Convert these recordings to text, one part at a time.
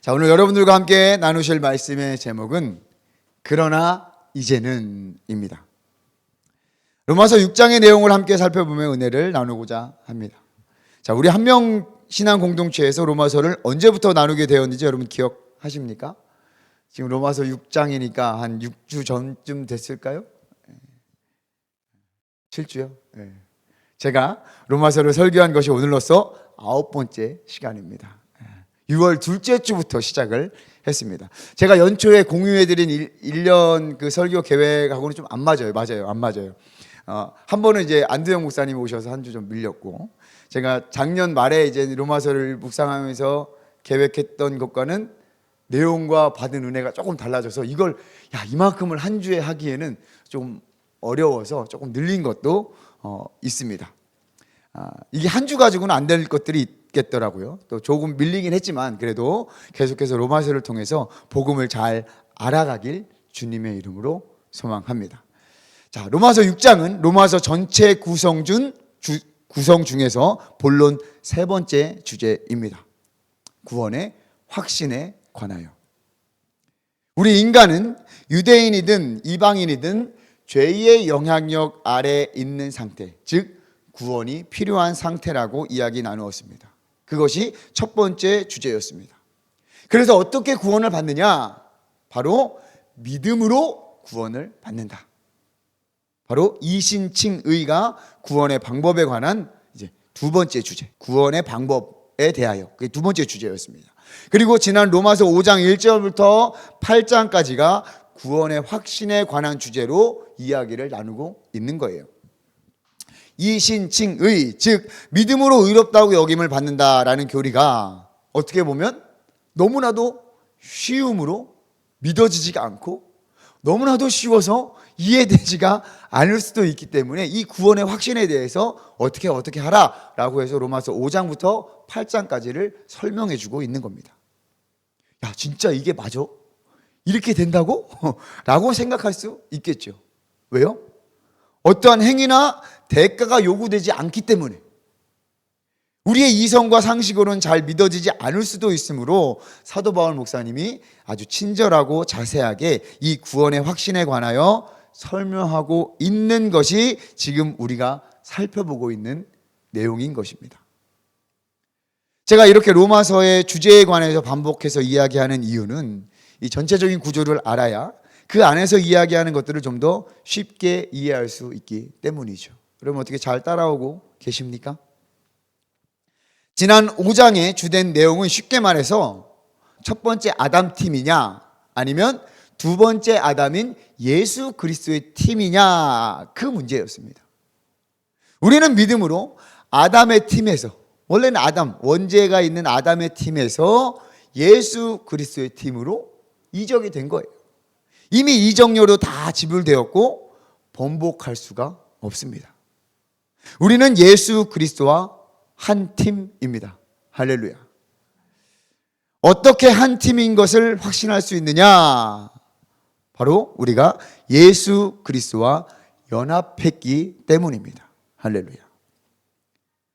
자, 오늘 여러분들과 함께 나누실 말씀의 제목은 그러나 이제는입니다. 로마서 6장의 내용을 함께 살펴보며 은혜를 나누고자 합니다. 자, 우리 한 명 신앙 공동체에서 로마서를 언제부터 나누게 되었는지 여러분 기억하십니까? 지금 로마서 6장이니까 한 6주 전쯤 됐을까요? 7주요? 네. 제가 로마서를 설교한 것이 오늘로써 아홉 번째 시간입니다. 6월 둘째 주부터 시작을 했습니다. 제가 연초에 공유해드린 1, 년그 설교 계획하고는 좀 안 맞아요. 맞아요. 안 맞아요. 어, 한 번은 이제 안두영 목사님 오셔서 한 주 좀 밀렸고, 제가 작년 말에 이제 로마서를 묵상하면서 계획했던 것과는 내용과 받은 은혜가 조금 달라져서 이걸 야 이만큼을 한 주에 하기에는 좀 어려워서 조금 늘린 것도 어, 있습니다. 아, 이게 한 주 가지고는 안 될 것들이 있겠더라고요. 또 조금 밀리긴 했지만 그래도 계속해서 로마서를 통해서 복음을 잘 알아가길 주님의 이름으로 소망합니다. 자, 로마서 6장은 로마서 전체 구성 중 주, 구성 중에서 본론 세 번째 주제입니다. 구원의 확신에 관하여. 우리 인간은 유대인이든 이방인이든 죄의 영향력 아래 있는 상태, 즉 구원이 필요한 상태라고 이야기 나누었습니다. 그것이 첫 번째 주제였습니다. 그래서 어떻게 구원을 받느냐? 바로 믿음으로 구원을 받는다. 바로 이신칭의가 구원의 방법에 관한 이제 두 번째 주제, 구원의 방법에 대하여 그게 두 번째 주제였습니다. 그리고 지난 로마서 5장 1절부터 8장까지가 구원의 확신에 관한 주제로 이야기를 나누고 있는 거예요. 이신칭의 즉 믿음으로 의롭다고 여김을 받는다라는 교리가 어떻게 보면 너무나도 쉬움으로 믿어지지가 않고 너무나도 쉬워서 이해되지가 않을 수도 있기 때문에 이 구원의 확신에 대해서 어떻게 어떻게 하라라고 해서 로마서 5장부터 8장까지를 설명해 주고 있는 겁니다. 야, 진짜 이게 맞아? 이렇게 된다고? 라고 생각할 수 있겠죠. 왜요? 어떠한 행위나 대가가 요구되지 않기 때문에 우리의 이성과 상식으로는 잘 믿어지지 않을 수도 있으므로 사도 바울 목사님이 아주 친절하고 자세하게 이 구원의 확신에 관하여 설명하고 있는 것이 지금 우리가 살펴보고 있는 내용인 것입니다. 제가 이렇게 로마서의 주제에 관해서 반복해서 이야기하는 이유는 이 전체적인 구조를 알아야 그 안에서 이야기하는 것들을 좀 더 쉽게 이해할 수 있기 때문이죠. 그러면 어떻게 잘 따라오고 계십니까? 지난 5장의 주된 내용은 쉽게 말해서 첫 번째 아담 팀이냐 아니면 두 번째 아담인 예수 그리스도의 팀이냐 그 문제였습니다. 우리는 믿음으로 아담의 팀에서 원래는 아담 원죄가 있는 아담의 팀에서 예수 그리스도의 팀으로 이적이 된 거예요. 이미 이적료로 다 지불되었고 번복할 수가 없습니다. 우리는 예수 그리스도와 한 팀입니다. 할렐루야. 어떻게 한 팀인 것을 확신할 수 있느냐? 바로 우리가 예수 그리스도와 연합했기 때문입니다. 할렐루야.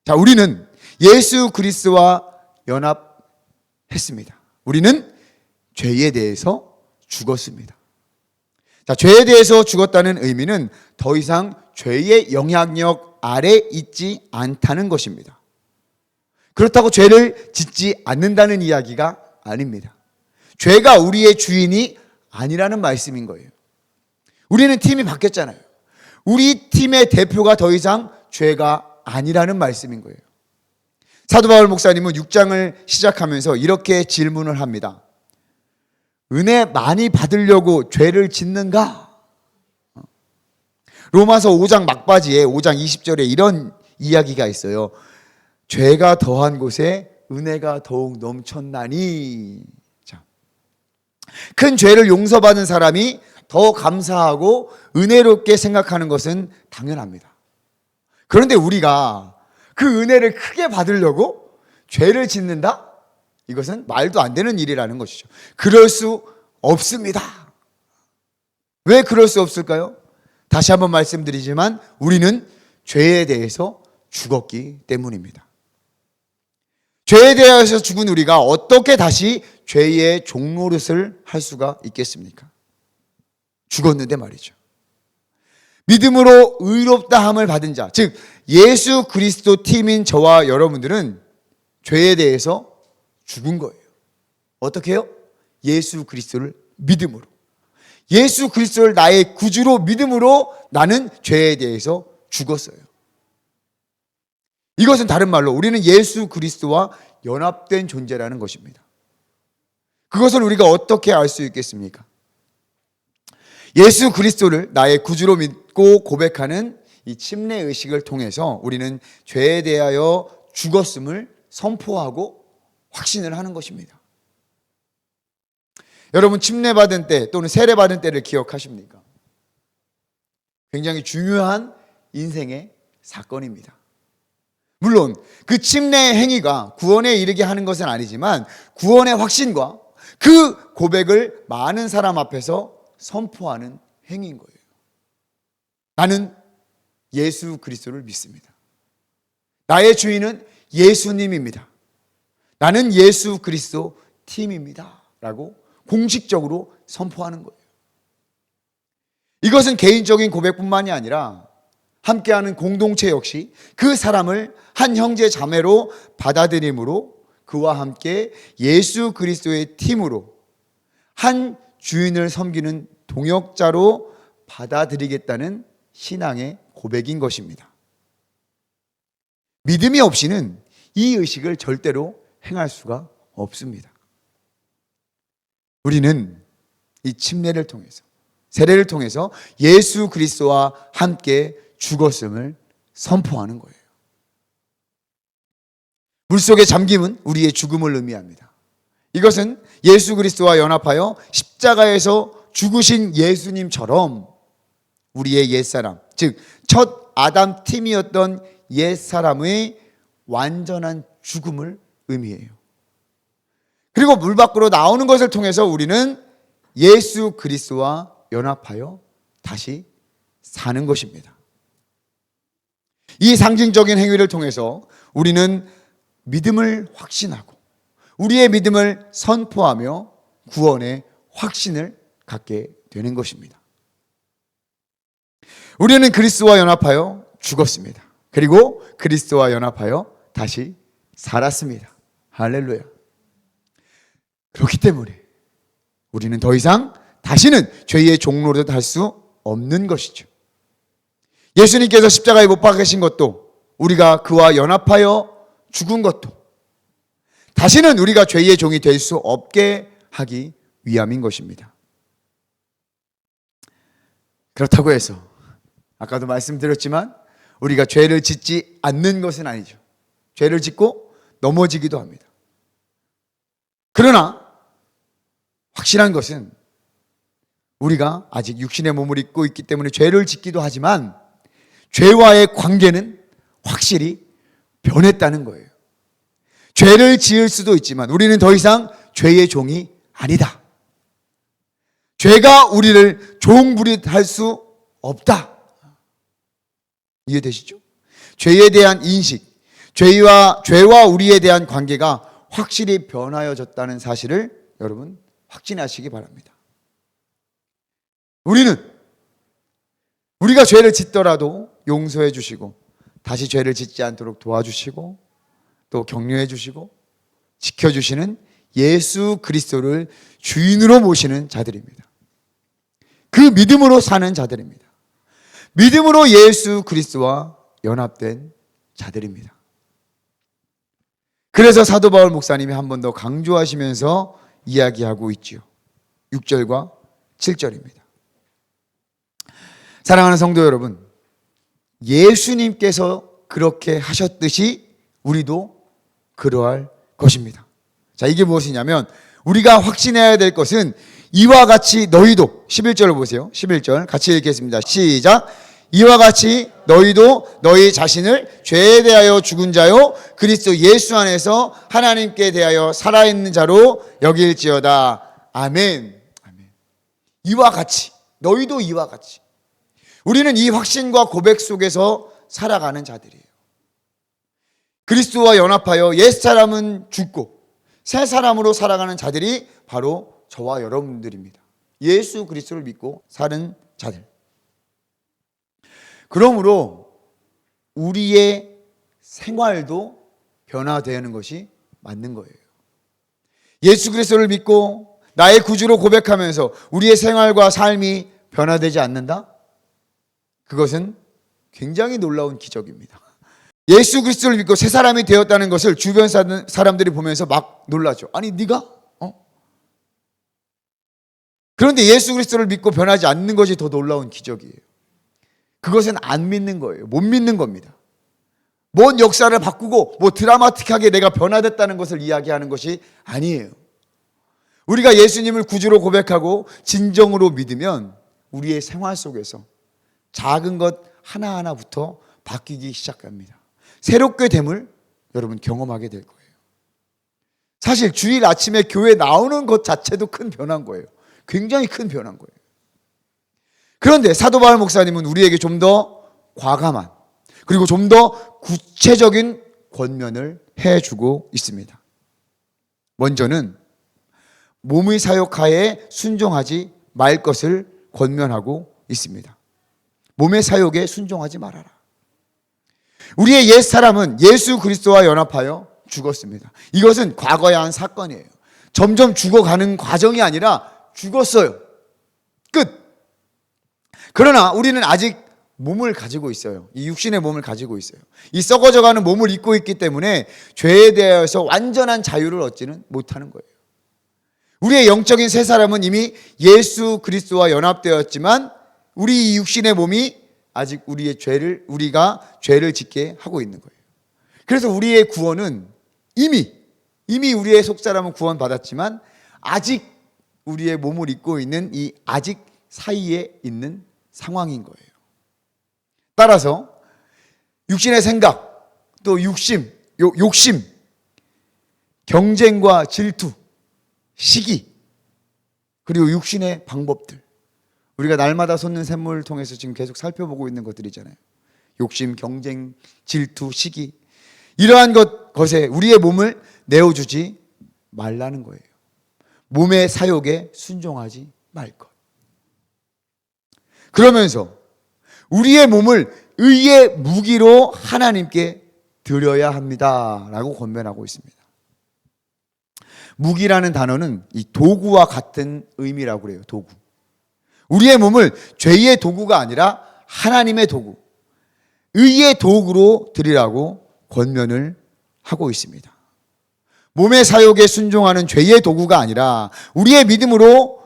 자, 우리는 예수 그리스도와 연합했습니다. 우리는 죄에 대해서 죽었습니다. 자, 죄에 대해서 죽었다는 의미는 더 이상 죄의 영향력 아래 있지 않다는 것입니다. 그렇다고 죄를 짓지 않는다는 이야기가 아닙니다. 죄가 우리의 주인이 아니라는 말씀인 거예요. 우리는 팀이 바뀌었잖아요. 우리 팀의 대표가 더 이상 죄가 아니라는 말씀인 거예요. 사도 바울 목사님은 6장을 시작하면서 이렇게 질문을 합니다. 은혜 많이 받으려고 죄를 짓는가? 로마서 5장 막바지에 5장 20절에 이런 이야기가 있어요. 죄가 더한 곳에 은혜가 더욱 넘쳤나니. 자. 큰 죄를 용서받은 사람이 더 감사하고 은혜롭게 생각하는 것은 당연합니다. 그런데 우리가 그 은혜를 크게 받으려고 죄를 짓는다? 이것은 말도 안 되는 일이라는 것이죠. 그럴 수 없습니다. 왜 그럴 수 없을까요? 다시 한번 말씀드리지만 우리는 죄에 대해서 죽었기 때문입니다. 죄에 대하여서 죽은 우리가 어떻게 다시 죄의 종노릇을 할 수가 있겠습니까? 죽었는데 말이죠. 믿음으로 의롭다함을 받은 자, 즉 예수 그리스도 팀인 저와 여러분들은 죄에 대해서 죽은 거예요. 어떻게 해요? 예수 그리스도를 믿음으로. 예수 그리스도를 나의 구주로 믿음으로 나는 죄에 대해서 죽었어요. 이것은 다른 말로 우리는 예수 그리스도와 연합된 존재라는 것입니다. 그것을 우리가 어떻게 알 수 있겠습니까? 예수 그리스도를 나의 구주로 믿고 고백하는 이 침례 의식을 통해서 우리는 죄에 대하여 죽었음을 선포하고 확신을 하는 것입니다. 여러분 침례 받은 때 또는 세례 받은 때를 기억하십니까? 굉장히 중요한 인생의 사건입니다. 물론 그 침례 행위가 구원에 이르게 하는 것은 아니지만 구원의 확신과 그 고백을 많은 사람 앞에서 선포하는 행위인 거예요. 나는 예수 그리스도를 믿습니다. 나의 주인은 예수님입니다. 나는 예수 그리스도 팀입니다. 라고 공식적으로 선포하는 거예요. 이것은 개인적인 고백뿐만이 아니라 함께하는 공동체 역시 그 사람을 한 형제 자매로 받아들임으로 그와 함께 예수 그리스도의 팀으로 한 주인을 섬기는 동역자로 받아들이겠다는 신앙의 고백인 것입니다. 믿음이 없이는 이 의식을 절대로 행할 수가 없습니다. 우리는 이 침례를 통해서 세례를 통해서 예수 그리스도와 함께 죽었음을 선포하는 거예요. 물속의 잠김은 우리의 죽음을 의미합니다. 이것은 예수 그리스도와 연합하여 십자가에서 죽으신 예수님처럼 우리의 옛사람, 즉 첫 아담 팀이었던 옛사람의 완전한 죽음을 의미해요. 그리고 물 밖으로 나오는 것을 통해서 우리는 예수 그리스도와 연합하여 다시 사는 것입니다. 이 상징적인 행위를 통해서 우리는 믿음을 확신하고 우리의 믿음을 선포하며 구원의 확신을 갖게 되는 것입니다. 우리는 그리스도와 연합하여 죽었습니다. 그리고 그리스도와 연합하여 다시 살았습니다. 할렐루야. 그렇기 때문에 우리는 더 이상 다시는 죄의 종로를 할수 없는 것이죠. 예수님께서 십자가에 못 박으신 것도 우리가 그와 연합하여 죽은 것도 다시는 우리가 죄의 종이 될 수 없게 하기 위함인 것입니다. 그렇다고 해서 아까도 말씀드렸지만 우리가 죄를 짓지 않는 것은 아니죠. 죄를 짓고 넘어지기도 합니다. 그러나 확실한 것은 우리가 아직 육신의 몸을 입고 있기 때문에 죄를 짓기도 하지만 죄와의 관계는 확실히 변했다는 거예요. 죄를 지을 수도 있지만 우리는 더 이상 죄의 종이 아니다. 죄가 우리를 종부릿할 수 없다. 이해되시죠? 죄에 대한 인식, 죄와 죄와 우리에 대한 관계가 확실히 변하여졌다는 사실을 여러분 확진하시기 바랍니다. 우리는 우리가 죄를 짓더라도 용서해 주시고 다시 죄를 짓지 않도록 도와주시고 또 격려해 주시고 지켜 주시는 예수 그리스도를 주인으로 모시는 자들입니다. 그 믿음으로 사는 자들입니다. 믿음으로 예수 그리스도와 연합된 자들입니다. 그래서 사도 바울 목사님이 한 번 더 강조하시면서 이야기하고 있지요. 6절과 7절입니다. 사랑하는 성도 여러분, 예수님께서 그렇게 하셨듯이 우리도 그러할 것입니다. 자, 이게 무엇이냐면 우리가 확신해야 될 것은 이와 같이 너희도 11절을 보세요. 11절 같이 읽겠습니다. 시작. 이와 같이 너희도 너희 자신을 죄에 대하여 죽은 자요 그리스도 예수 안에서 하나님께 대하여 살아있는 자로 여길지어다. 아멘. 아멘. 이와 같이 너희도 이와 같이 우리는 이 확신과 고백 속에서 살아가는 자들이에요. 그리스도와 연합하여 옛 사람은 죽고 새 사람으로 살아가는 자들이 바로 저와 여러분들입니다. 예수 그리스도를 믿고 사는 자들. 그러므로 우리의 생활도 변화되는 것이 맞는 거예요. 예수 그리스도를 믿고 나의 구주로 고백하면서 우리의 생활과 삶이 변화되지 않는다? 그것은 굉장히 놀라운 기적입니다. 예수 그리스도를 믿고 새 사람이 되었다는 것을 주변 사람들이 보면서 막 놀라죠. 아니 네가 어? 그런데 예수 그리스도를 믿고 변하지 않는 것이 더 놀라운 기적이에요. 그것은 안 믿는 거예요. 못 믿는 겁니다. 뭔 역사를 바꾸고 뭐 드라마틱하게 내가 변화됐다는 것을 이야기하는 것이 아니에요. 우리가 예수님을 구주로 고백하고 진정으로 믿으면 우리의 생활 속에서 작은 것 하나하나부터 바뀌기 시작합니다. 새롭게 됨을 여러분 경험하게 될 거예요. 사실 주일 아침에 교회 나오는 것 자체도 큰 변화인 거예요. 굉장히 큰 변화인 거예요. 그런데 사도 바울 목사님은 우리에게 좀 더 과감한 그리고 좀 더 구체적인 권면을 해주고 있습니다. 먼저는 몸의 사욕하에 순종하지 말 것을 권면하고 있습니다. 몸의 사욕에 순종하지 말아라. 우리의 옛 사람은 예수 그리스도와 연합하여 죽었습니다. 이것은 과거의 한 사건이에요. 점점 죽어가는 과정이 아니라 죽었어요. 끝. 그러나 우리는 아직 몸을 가지고 있어요. 이 육신의 몸을 가지고 있어요. 이 썩어져가는 몸을 입고 있기 때문에 죄에 대해서 완전한 자유를 얻지는 못하는 거예요. 우리의 영적인 새 사람은 이미 예수 그리스도와 연합되었지만 우리 이 육신의 몸이 아직 우리의 죄를 우리가 죄를 짓게 하고 있는 거예요. 그래서 우리의 구원은 이미 이미 우리의 속 사람은 구원 받았지만 아직 우리의 몸을 입고 있는 이 아직 사이에 있는 상황인 거예요. 따라서 육신의 생각 또 육심 욕심 경쟁과 질투 시기 그리고 육신의 방법들 우리가 날마다 솟는 샘물을 통해서 지금 계속 살펴보고 있는 것들이잖아요. 욕심, 경쟁, 질투, 시기 이러한 것 것에 우리의 몸을 내어주지 말라는 거예요. 몸의 사욕에 순종하지 말 것. 그러면서 우리의 몸을 의의 무기로 하나님께 드려야 합니다 라고 권면하고 있습니다. 무기라는 단어는 이 도구와 같은 의미라고 그래요. 도구. 우리의 몸을 죄의 도구가 아니라 하나님의 도구, 의의 도구로 드리라고 권면을 하고 있습니다. 몸의 사욕에 순종하는 죄의 도구가 아니라 우리의 믿음으로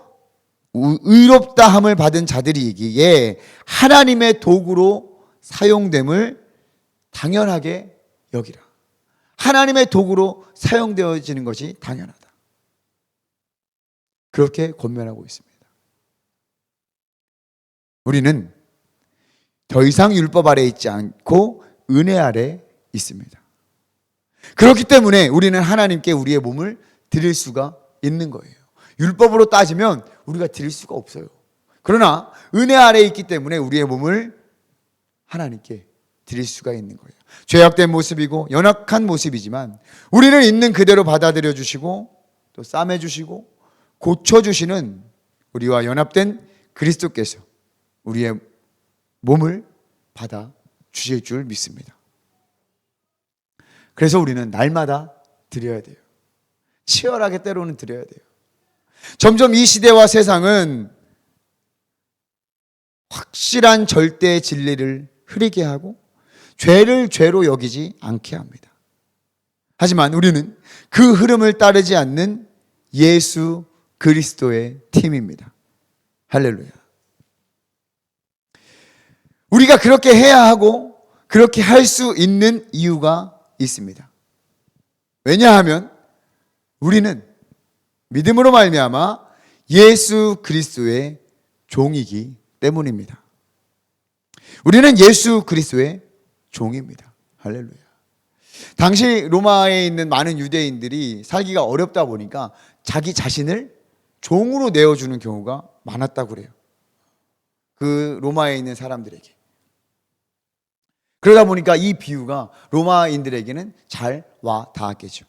의롭다함을 받은 자들이기에 하나님의 도구로 사용됨을 당연하게 여기라. 하나님의 도구로 사용되어지는 것이 당연하다. 그렇게 권면하고 있습니다. 우리는 더 이상 율법 아래 있지 않고 은혜 아래 있습니다. 그렇기 때문에 우리는 하나님께 우리의 몸을 드릴 수가 있는 거예요. 율법으로 따지면 우리가 드릴 수가 없어요. 그러나 은혜 아래 있기 때문에 우리의 몸을 하나님께 드릴 수가 있는 거예요. 죄악된 모습이고 연약한 모습이지만 우리는 있는 그대로 받아들여 주시고 또 싸매 주시고 고쳐 주시는 우리와 연합된 그리스도께서 우리의 몸을 받아 주실 줄 믿습니다. 그래서 우리는 날마다 드려야 돼요. 치열하게 때로는 드려야 돼요. 점점 이 시대와 세상은 확실한 절대 진리를 흐리게 하고 죄를 죄로 여기지 않게 합니다. 하지만 우리는 그 흐름을 따르지 않는 예수 그리스도의 팀입니다. 할렐루야. 우리가 그렇게 해야 하고 그렇게 할 수 있는 이유가 있습니다. 왜냐하면 우리는 믿음으로 말미암아 예수 그리스도의 종이기 때문입니다. 우리는 예수 그리스도의 종입니다. 할렐루야. 당시 로마에 있는 많은 유대인들이 살기가 어렵다 보니까 자기 자신을 종으로 내어주는 경우가 많았다고 그래요. 그 로마에 있는 사람들에게. 그러다 보니까 이 비유가 로마인들에게는 잘 와 닿았겠죠.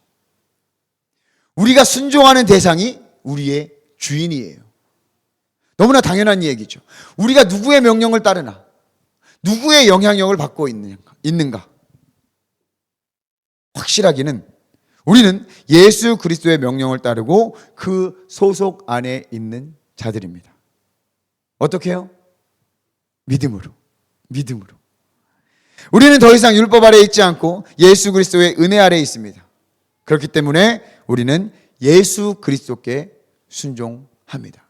우리가 순종하는 대상이 우리의 주인이에요. 너무나 당연한 얘기죠. 우리가 누구의 명령을 따르나, 누구의 영향력을 받고 있는가. 확실하기는 우리는 예수 그리스도의 명령을 따르고 그 소속 안에 있는 자들입니다. 어떻게 해요? 믿음으로. 믿음으로. 우리는 더 이상 율법 아래 있지 않고 예수 그리스도의 은혜 아래 있습니다. 그렇기 때문에 우리는 예수 그리스도께 순종합니다.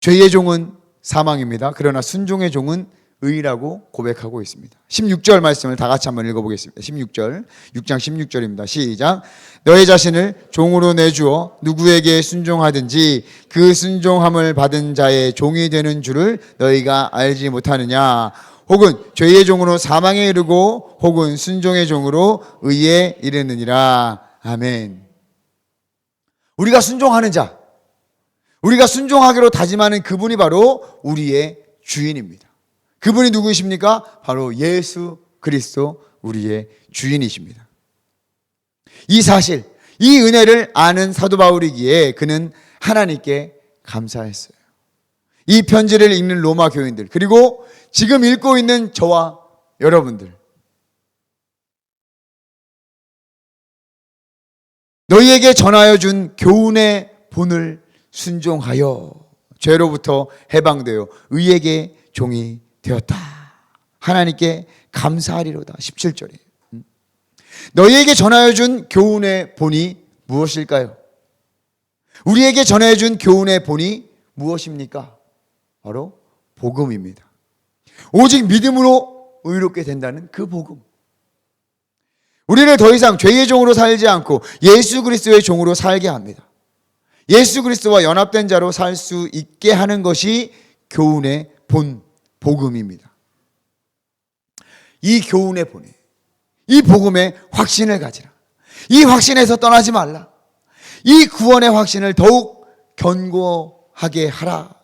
죄의 종은 사망입니다. 그러나 순종의 종은 의라고 고백하고 있습니다. 16절 말씀을 다 같이 한번 읽어보겠습니다. 16절, 6장 16절입니다. 시작. 너의 자신을 종으로 내주어 누구에게 순종하든지 그 순종함을 받은 자의 종이 되는 줄을 너희가 알지 못하느냐. 혹은 죄의 종으로 사망에 이르고 혹은 순종의 종으로 의에 이르느니라. 아멘. 우리가 순종하는 자, 우리가 순종하기로 다짐하는 그분이 바로 우리의 주인입니다. 그분이 누구이십니까? 바로 예수 그리스도 우리의 주인이십니다. 이 사실, 이 은혜를 아는 사도 바울이기에 그는 하나님께 감사했어요. 이 편지를 읽는 로마 교인들, 그리고 지금 읽고 있는 저와 여러분들. 너희에게 전하여 준 교훈의 본을 순종하여 죄로부터 해방되어 의에게 종이 되었다. 하나님께 감사하리로다. 17절에. 너희에게 전하여 준 교훈의 본이 무엇일까요? 우리에게 전해 준 교훈의 본이 무엇입니까? 바로 복음입니다. 오직 믿음으로 의롭게 된다는 그 복음. 우리를 더 이상 죄의 종으로 살지 않고 예수 그리스도의 종으로 살게 합니다. 예수 그리스도와 연합된 자로 살 수 있게 하는 것이 교훈의 본 복음입니다. 이 교훈의 본에 이 복음에 확신을 가지라. 이 확신에서 떠나지 말라. 이 구원의 확신을 더욱 견고하게 하라.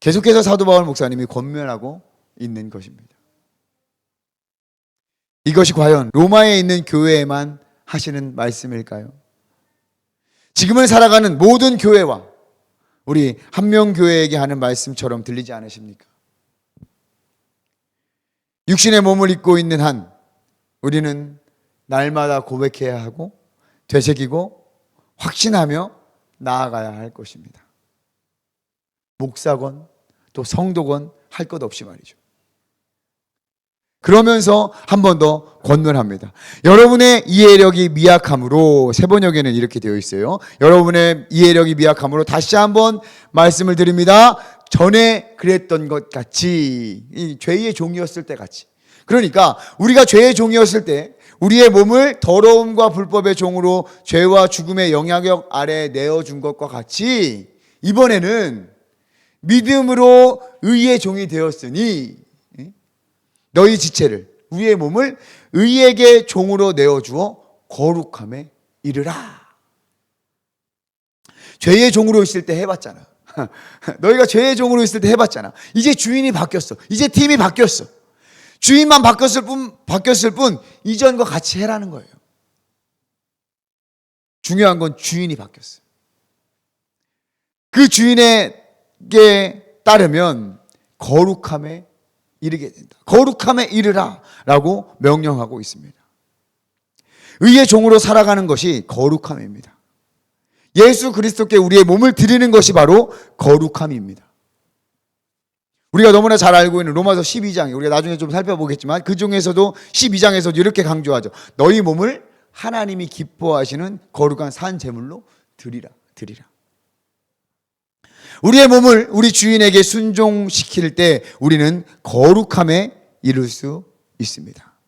계속해서 사도 바울 목사님이 권면하고 있는 것입니다. 이것이 과연 로마에 있는 교회에만 하시는 말씀일까요? 지금을 살아가는 모든 교회와 우리 한명교회에게 하는 말씀처럼 들리지 않으십니까? 육신의 몸을 입고 있는 한 우리는 날마다 고백해야 하고 되새기고 확신하며 나아가야 할 것입니다. 목사건 또 성도건 할 것 없이 말이죠. 그러면서 한 번 더 권면합니다. 여러분의 이해력이 미약함으로 세 번역에는 이렇게 되어 있어요. 여러분의 이해력이 미약함으로 다시 한번 말씀을 드립니다. 전에 그랬던 것 같이 이 죄의 종이었을 때 같이. 그러니까 우리가 죄의 종이었을 때 우리의 몸을 더러움과 불법의 종으로 죄와 죽음의 영향력 아래 내어 준 것과 같이 이번에는 믿음으로 의의 종이 되었으니 너희 지체를 우리의 몸을 의에게 종으로 내어 주어 거룩함에 이르라. 죄의 종으로 있을 때 해봤잖아. 너희가 죄의 종으로 있을 때 해봤잖아. 이제 주인이 바뀌었어. 이제 팀이 바뀌었어. 주인만 바뀌었을 뿐, 바뀌었을 뿐, 이전과 같이 해라는 거예요. 중요한 건 주인이 바뀌었어. 그 주인 에게 따르면 거룩함에 이르게 된다. 거룩함에 이르라 라고 명령하고 있습니다. 의의 종으로 살아가는 것이 거룩함입니다. 예수 그리스도께 우리의 몸을 드리는 것이 바로 거룩함입니다. 우리가 너무나 잘 알고 있는 로마서 12장, 우리가 나중에 좀 살펴보겠지만 그 중에서도 12장에서 이렇게 강조하죠. 너희 몸을 하나님이 기뻐하시는 거룩한 산 제물로 드리라, 드리라. 우리의 몸을 우리 주인에게 순종시킬 때 우리는 거룩함에 이룰 수 있습니다.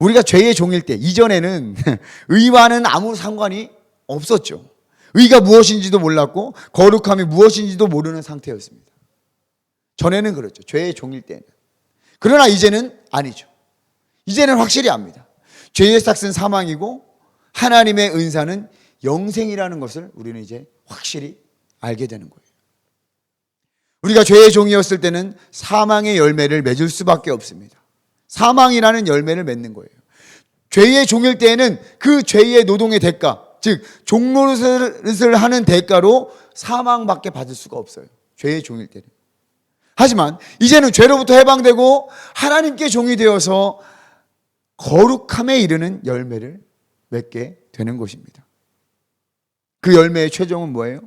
우리가 죄의 종일 때 이전에는 의와는 아무 상관이 없었죠. 의가 무엇인지도 몰랐고 거룩함이 무엇인지도 모르는 상태였습니다. 전에는 그렇죠. 죄의 종일 때는. 그러나 이제는 아니죠. 이제는 확실히 압니다. 죄의 삭은 사망이고 하나님의 은사는 영생이라는 것을 우리는 이제 확실히 알게 되는 거예요. 우리가 죄의 종이었을 때는 사망의 열매를 맺을 수밖에 없습니다. 사망이라는 열매를 맺는 거예요. 죄의 종일 때에는 그 죄의 노동의 대가, 즉 종노릇을 하는 대가로 사망밖에 받을 수가 없어요. 죄의 종일 때는. 하지만 이제는 죄로부터 해방되고 하나님께 종이 되어서 거룩함에 이르는 열매를 맺게 되는 것입니다. 그 열매의 최종은 뭐예요?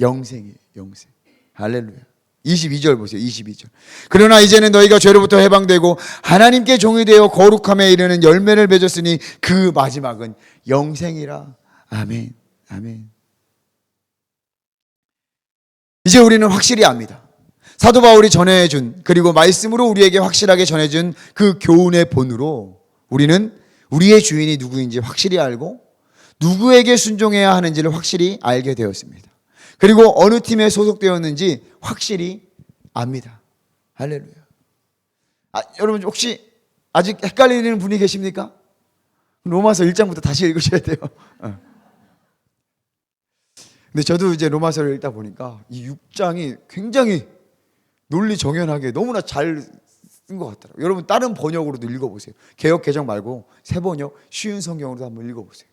영생이에요. 영생. 할렐루야. 22절 보세요. 22절. 그러나 이제는 너희가 죄로부터 해방되고 하나님께 종이 되어 거룩함에 이르는 열매를 맺었으니 그 마지막은 영생이라. 아멘. 아멘. 이제 우리는 확실히 압니다. 사도 바울이 전해준 그리고 말씀으로 우리에게 확실하게 전해준 그 교훈의 본으로 우리는 우리의 주인이 누구인지 확실히 알고 누구에게 순종해야 하는지를 확실히 알게 되었습니다. 그리고 어느 팀에 소속되었는지 확실히 압니다. 할렐루야. 아, 여러분 혹시 아직 헷갈리는 분이 계십니까? 로마서 1장부터 다시 읽으셔야 돼요. 어. 근데 저도 이제 로마서를 읽다 보니까 이 6장이 굉장히 논리 정연하게 너무나 잘 쓴 것 같더라고요. 여러분 다른 번역으로도 읽어보세요. 개혁 개정 말고 새 번역 쉬운 성경으로도 한번 읽어보세요.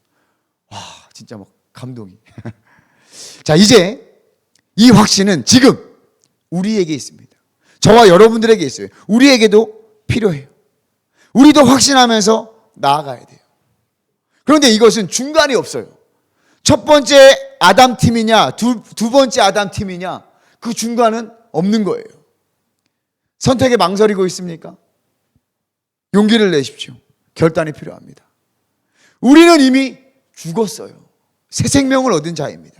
와 진짜 막 감동이. 자 이제 이 확신은 지금 우리에게 있습니다. 저와 여러분들에게 있어요. 우리에게도 필요해요. 우리도 확신하면서 나아가야 돼요. 그런데 이것은 중간이 없어요. 첫 번째 아담 팀이냐, 두, 두 번째 아담 팀이냐, 그 중간은 없는 거예요. 선택에 망설이고 있습니까? 용기를 내십시오. 결단이 필요합니다. 우리는 이미 죽었어요. 새 생명을 얻은 자입니다.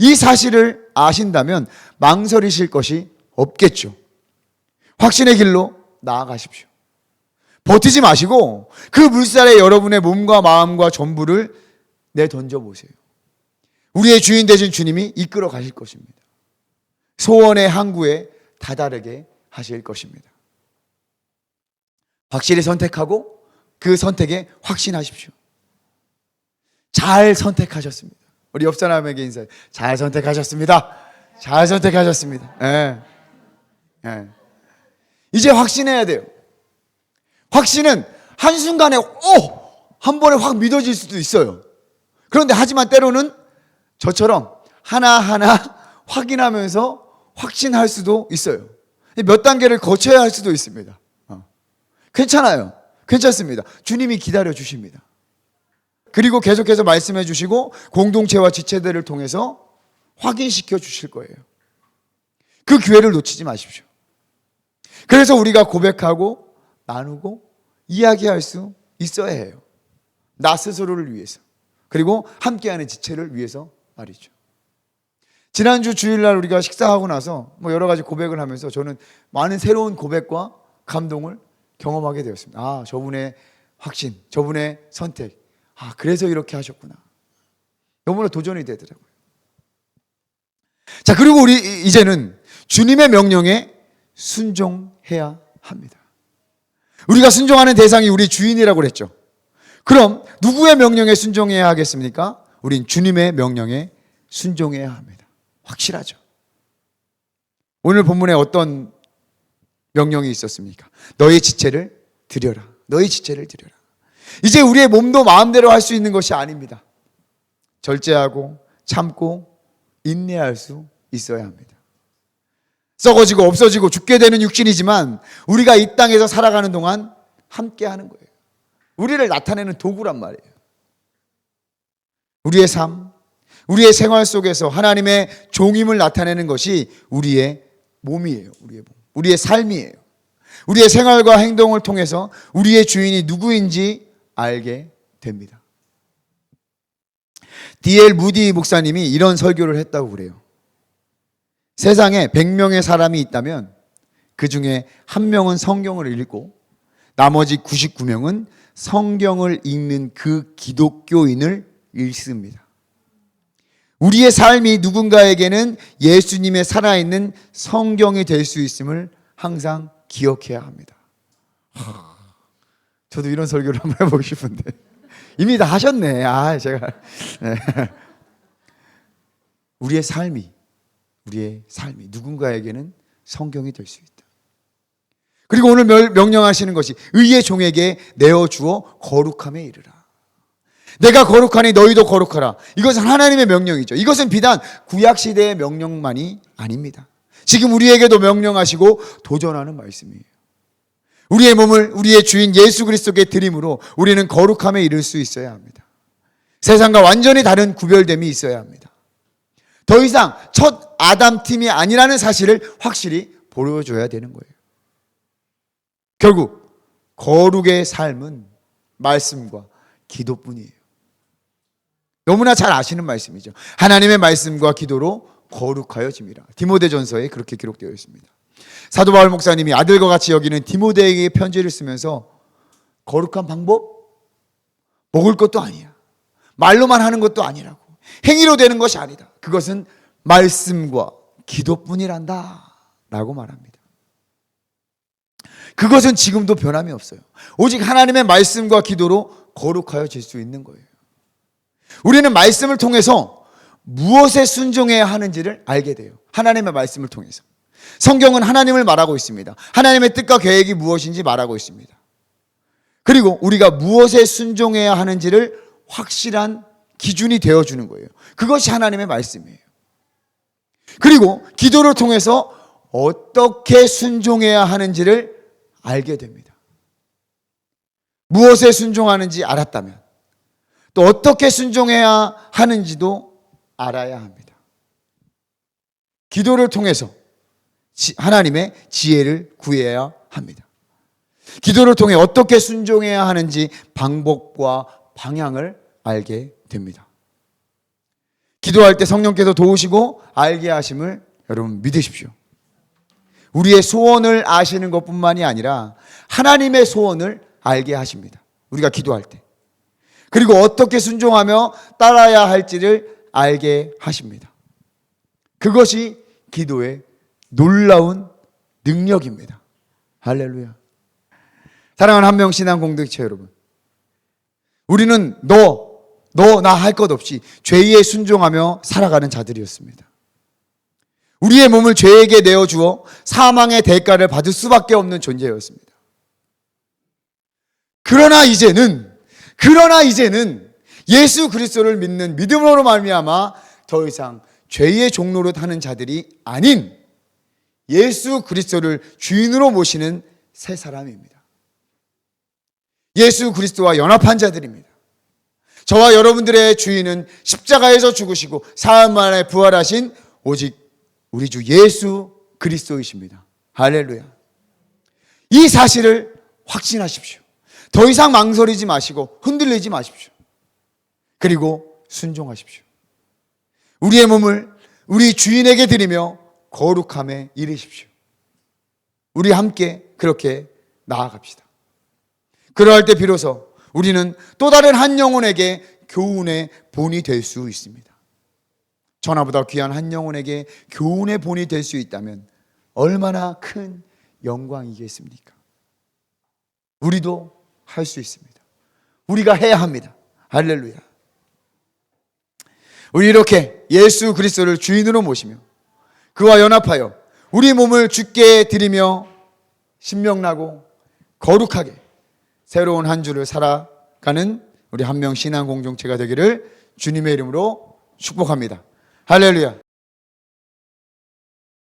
이 사실을 아신다면 망설이실 것이 없겠죠. 확신의 길로 나아가십시오. 버티지 마시고 그 물살에 여러분의 몸과 마음과 전부를 내던져 보세요. 우리의 주인 되신 주님이 이끌어 가실 것입니다. 소원의 항구에 다다르게 하실 것입니다. 확실히 선택하고 그 선택에 확신하십시오. 잘 선택하셨습니다. 우리 옆 사람에게 인사해. 잘 선택하셨습니다. 잘 선택하셨습니다. 예. 예. 이제 확신해야 돼요. 확신은 한순간에, 오! 한 번에 확 믿어질 수도 있어요. 그런데 하지만 때로는 저처럼 하나하나 확인하면서 확신할 수도 있어요. 몇 단계를 거쳐야 할 수도 있습니다. 어. 괜찮아요. 괜찮습니다. 주님이 기다려 주십니다. 그리고 계속해서 말씀해 주시고 공동체와 지체들을 통해서 확인시켜 주실 거예요. 그 기회를 놓치지 마십시오. 그래서 우리가 고백하고 나누고 이야기할 수 있어야 해요. 나 스스로를 위해서. 그리고 함께하는 지체를 위해서 말이죠. 지난주 주일날 우리가 식사하고 나서 뭐 여러 가지 고백을 하면서 저는 많은 새로운 고백과 감동을 경험하게 되었습니다. 아, 저분의 확신, 저분의 선택. 아, 그래서 이렇게 하셨구나. 너무나 도전이 되더라고요. 자, 그리고 우리 이제는 주님의 명령에 순종해야 합니다. 우리가 순종하는 대상이 우리 주인이라고 그랬죠. 그럼 누구의 명령에 순종해야 하겠습니까? 우린 주님의 명령에 순종해야 합니다. 확실하죠. 오늘 본문에 어떤 명령이 있었습니까? 너의 지체를 드려라. 너의 지체를 드려라. 이제 우리의 몸도 마음대로 할 수 있는 것이 아닙니다. 절제하고 참고 인내할 수 있어야 합니다. 썩어지고 없어지고 죽게 되는 육신이지만 우리가 이 땅에서 살아가는 동안 함께 하는 거예요. 우리를 나타내는 도구란 말이에요. 우리의 삶, 우리의 생활 속에서 하나님의 종임을 나타내는 것이 우리의 몸이에요. 우리의 몸. 우리의 삶이에요. 우리의 생활과 행동을 통해서 우리의 주인이 누구인지 알게 됩니다. D.L. 무디 목사님이 이런 설교를 했다고 그래요. 세상에 100명의 사람이 있다면 그 중에 한 명은 성경을 읽고 나머지 99명은 성경을 읽는 그 기독교인을 읽습니다. 우리의 삶이 누군가에게는 예수님의 살아있는 성경이 될 수 있음을 항상 기억해야 합니다. 저도 이런 설교를 한번 해보고 싶은데 이미 다 하셨네. 아, 제가 네. 우리의 삶이 우리의 삶이 누군가에게는 성경이 될 수 있다. 그리고 오늘 멸- 명령하시는 것이 의의 종에게 내어 주어 거룩함에 이르라. 내가 거룩하니 너희도 거룩하라. 이것은 하나님의 명령이죠. 이것은 비단 구약 시대의 명령만이 아닙니다. 지금 우리에게도 명령하시고 도전하는 말씀이에요. 우리의 몸을 우리의 주인 예수 그리스도께 드림으로 우리는 거룩함에 이를 수 있어야 합니다. 세상과 완전히 다른 구별됨이 있어야 합니다. 더 이상 첫 아담 팀이 아니라는 사실을 확실히 보여줘야 되는 거예요. 결국 거룩의 삶은 말씀과 기도뿐이에요. 너무나 잘 아시는 말씀이죠. 하나님의 말씀과 기도로 거룩하여짐이라. 디모데전서에 그렇게 기록되어 있습니다. 사도 바울 목사님이 아들과 같이 여기는 디모데에게 편지를 쓰면서 거룩한 방법 먹을 것도 아니야. 말로만 하는 것도 아니라고. 행위로 되는 것이 아니다. 그것은 말씀과 기도뿐이란다. 라고 말합니다. 그것은 지금도 변함이 없어요. 오직 하나님의 말씀과 기도로 거룩하여 질 수 있는 거예요. 우리는 말씀을 통해서 무엇에 순종해야 하는지를 알게 돼요. 하나님의 말씀을 통해서. 성경은 하나님을 말하고 있습니다. 하나님의 뜻과 계획이 무엇인지 말하고 있습니다. 그리고 우리가 무엇에 순종해야 하는지를 확실한 기준이 되어 주는 거예요. 그것이 하나님의 말씀이에요. 그리고 기도를 통해서 어떻게 순종해야 하는지를 알게 됩니다. 무엇에 순종하는지 알았다면 또 어떻게 순종해야 하는지도 알아야 합니다. 기도를 통해서 지- 하나님의 지혜를 구해야 합니다. 기도를 통해 어떻게 순종해야 하는지 방법과 방향을 알게 됩니다. 기도할 때 성령께서 도우시고 알게 하심을 여러분 믿으십시오. 우리의 소원을 아시는 것뿐만이 아니라 하나님의 소원을 알게 하십니다. 우리가 기도할 때. 그리고 어떻게 순종하며 따라야 할지를 알게 하십니다. 그것이 기도의 놀라운 능력입니다. 할렐루야. 사랑하는 한명 신앙 공동체 여러분. 우리는 너, 너, 나 할 것 없이 죄에 순종하며 살아가는 자들이었습니다. 우리의 몸을 죄에게 내어주어 사망의 대가를 받을 수밖에 없는 존재였습니다. 그러나 이제는, 그러나 이제는 예수 그리스도를 믿는 믿음으로 말미암아 더 이상 죄의 종로로 하는 자들이 아닌 예수 그리스도를 주인으로 모시는 새 사람입니다. 예수 그리스도와 연합한 자들입니다. 저와 여러분들의 주인은 십자가에서 죽으시고 사흘 만에 부활하신 오직 우리 주 예수 그리스도이십니다. 할렐루야. 이 사실을 확신하십시오. 더 이상 망설이지 마시고 흔들리지 마십시오. 그리고 순종하십시오. 우리의 몸을 우리 주인에게 드리며 거룩함에 이르십시오. 우리 함께 그렇게 나아갑시다. 그러할 때 비로소 우리는 또 다른 한 영혼에게 교훈의 본이 될 수 있습니다. 전하보다 귀한 한 영혼에게 교훈의 본이 될 수 있다면 얼마나 큰 영광이겠습니까? 우리도 할 수 있습니다. 우리가 해야 합니다. 할렐루야. 우리 이렇게 예수 그리스도를 주인으로 모시며 그와 연합하여 우리 몸을 주께 드리며 신명나고 거룩하게 새로운 한 주를 살아가는 우리 한 명 신앙 공동체가 되기를 주님의 이름으로 축복합니다. 할렐루야.